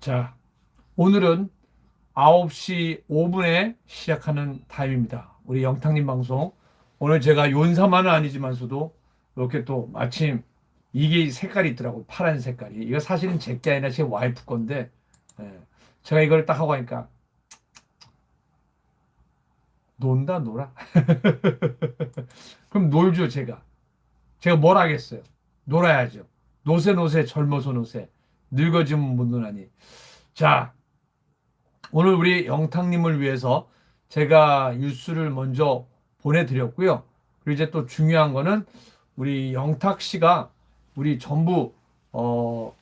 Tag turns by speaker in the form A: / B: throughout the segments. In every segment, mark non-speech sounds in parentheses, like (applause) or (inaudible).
A: 자, 오늘은 9시 5분에 시작하는 타임입니다. 우리 영탁님 방송. 오늘 제가 윤사만은 아니지만서도 이렇게 또 마침 이게 색깔이 있더라고. 파란 색깔이. 이거 사실은 제게 아니라 제 와이프 건데, 예. 제가 이걸 딱 하고 하니까, 논다, 놀아. (laughs) 그럼 놀죠, 제가. 제가 뭘 하겠어요? 놀아야죠. 노세, 노세, 젊어서 노세. 못 노나니. 자, 오늘 우리 영탁님을 위해서 제가 뉴스를 먼저 보내드렸고요. 그리고 이제 또 중요한 거는 우리 영탁 씨가 우리 전부 어,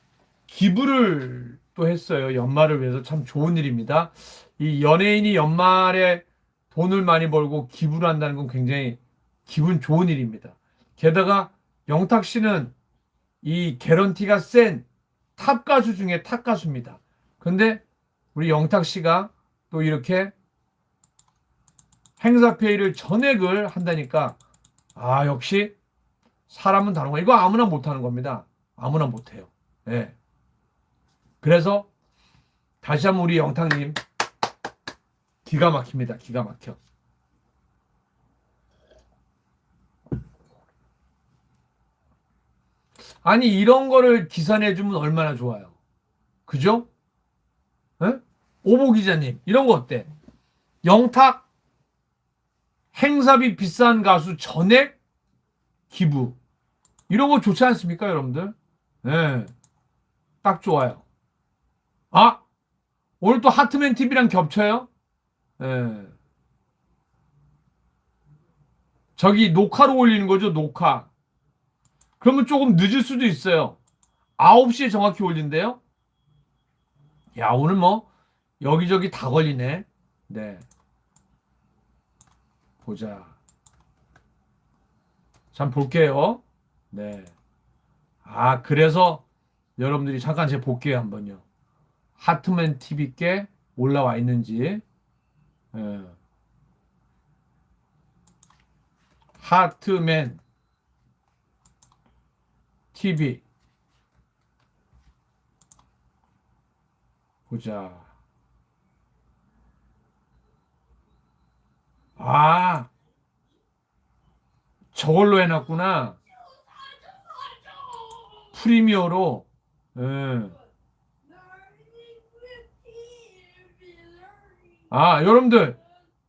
A: 기부를 또 했어요. 연말을 위해서 참 좋은 일입니다. 이 연예인이 연말에 돈을 많이 벌고 기부를 한다는 건 굉장히 기분 좋은 일입니다. 게다가 영탁 씨는 이 개런티가 센 탑 가수 중에 탑 가수입니다. 근데 우리 영탁 씨가 또 이렇게 행사페이를 전액을 한다니까 아 역시 사람은 다른 거 이거 아무나 못하는 겁니다. 아무나 못해요. 예. 그래서 다시 한번 우리 영탁님 기가 막힙니다. 기가 막혀. 아니 이런 거를 기사내 주면 얼마나 좋아요. 그죠? 예? 오보 기자님 이런 거 어때? 영탁 행사비 비싼 가수 전액 기부 이런 거 좋지 않습니까, 여러분들? 예. 딱 좋아요. 아 오늘 또 하트맨 TV랑 겹쳐요? 예. 저기 녹화로 올리는 거죠, 녹화. 그러면 조금 늦을 수도 있어요. 9시에 정확히 올린대요. 야, 오늘 뭐 여기저기 다 걸리네. 네. 보자. 잠 볼게요. 네. 아, 그래서 여러분들이 잠깐 제가 볼게요, 한번요. 하트맨 TV께 올라와 있는지. 예. 하트맨 TV 보자. 아, 저걸로 해놨구나. 프리미어로. 예. 아, 여러분들.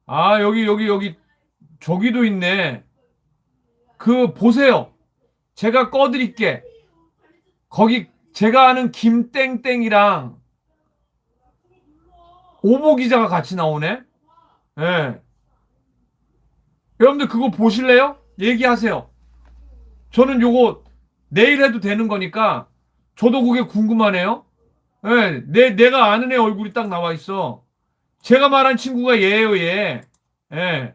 A: 아, 여기, 여기, 여기, 저기도 있네. 그, 보세요. 제가 꺼드릴게. 거기, 제가 아는 김땡땡이랑 오보 기자가 같이 나오네? 예. 여러분들 그거 보실래요? 얘기하세요. 저는 요거 내일 해도 되는 거니까 저도 그게 궁금하네요. 예, 내, 내가 아는 애 얼굴이 딱 나와 있어. 제가 말한 친구가 얘예요, 얘. 예.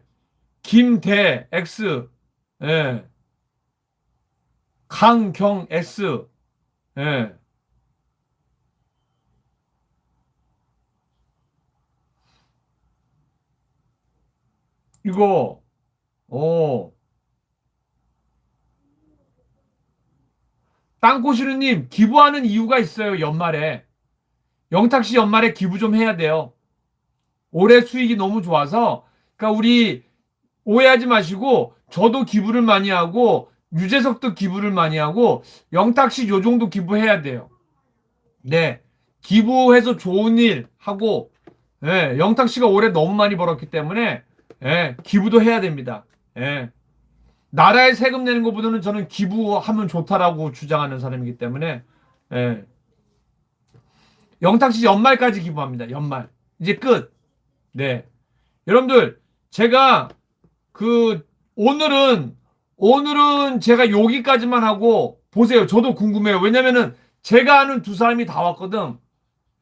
A: 김대 X. 예. 강경 S. 예. 이거, 오. 땅꼬시루님, 기부하는 이유가 있어요, 연말에. 영탁씨 연말에 기부 좀 해야 돼요. 올해 수익이 너무 좋아서, 그러니까 우리 오해하지 마시고, 저도 기부를 많이 하고, 유재석도 기부를 많이 하고, 영탁 씨 요 정도 기부해야 돼요. 네. 기부해서 좋은 일 하고, 예, 영탁 씨가 올해 너무 많이 벌었기 때문에, 예, 기부도 해야 됩니다. 예. 나라에 세금 내는 것보다는 저는 기부하면 좋다라고 주장하는 사람이기 때문에, 예. 영탁 씨 연말까지 기부합니다. 연말. 이제 끝. 네. 여러분들, 제가 그, 오늘은, 오늘은 제가 여기까지만 하고, 보세요. 저도 궁금해요. 왜냐면은 제가 아는 두 사람이 다 왔거든.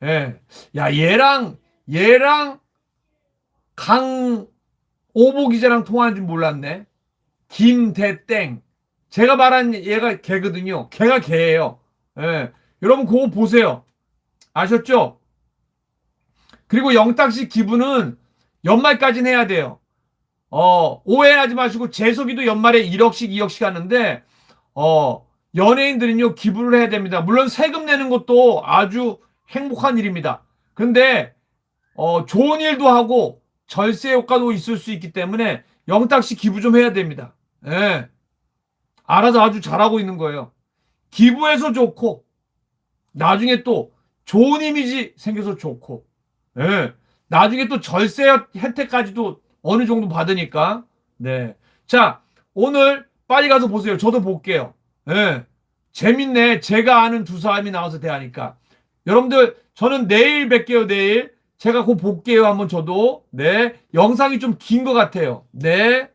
A: 예. 야, 얘랑, 얘랑 강, 오보 기자랑 통화한 줄 몰랐네. 김대땡. 제가 말한 얘가 개거든요. 걔가 개예요. 예. 여러분 그거 보세요. 아셨죠? 그리고 영탁씨 기부는 연말까지는 해야 돼요. 어, 오해하지 마시고 재석이도 연말에 1억씩 2억씩 하는데 어, 연예인들은요 기부를 해야 됩니다. 물론 세금 내는 것도 아주 행복한 일입니다. 근데 어, 좋은 일도 하고 절세 효과도 있을 수 있기 때문에 영탁 씨 기부 좀 해야 됩니다. 예. 알아서 아주 잘하고 있는 거예요. 기부해서 좋고 나중에 또 좋은 이미지 생겨서 좋고 예. 나중에 또 절세 혜택까지도 어느 정도 받으니까 네. 자, 오늘 빨리 가서 보세요. 저도 볼게요. 예. 재밌네. 제가 아는 두 사람이 나와서 대하니까. 여러분들, 저는 내일 뵐게요, 내일. 제가 곧 볼게요, 한번 저도. 네. 영상이 좀 긴 것 같아요. 네.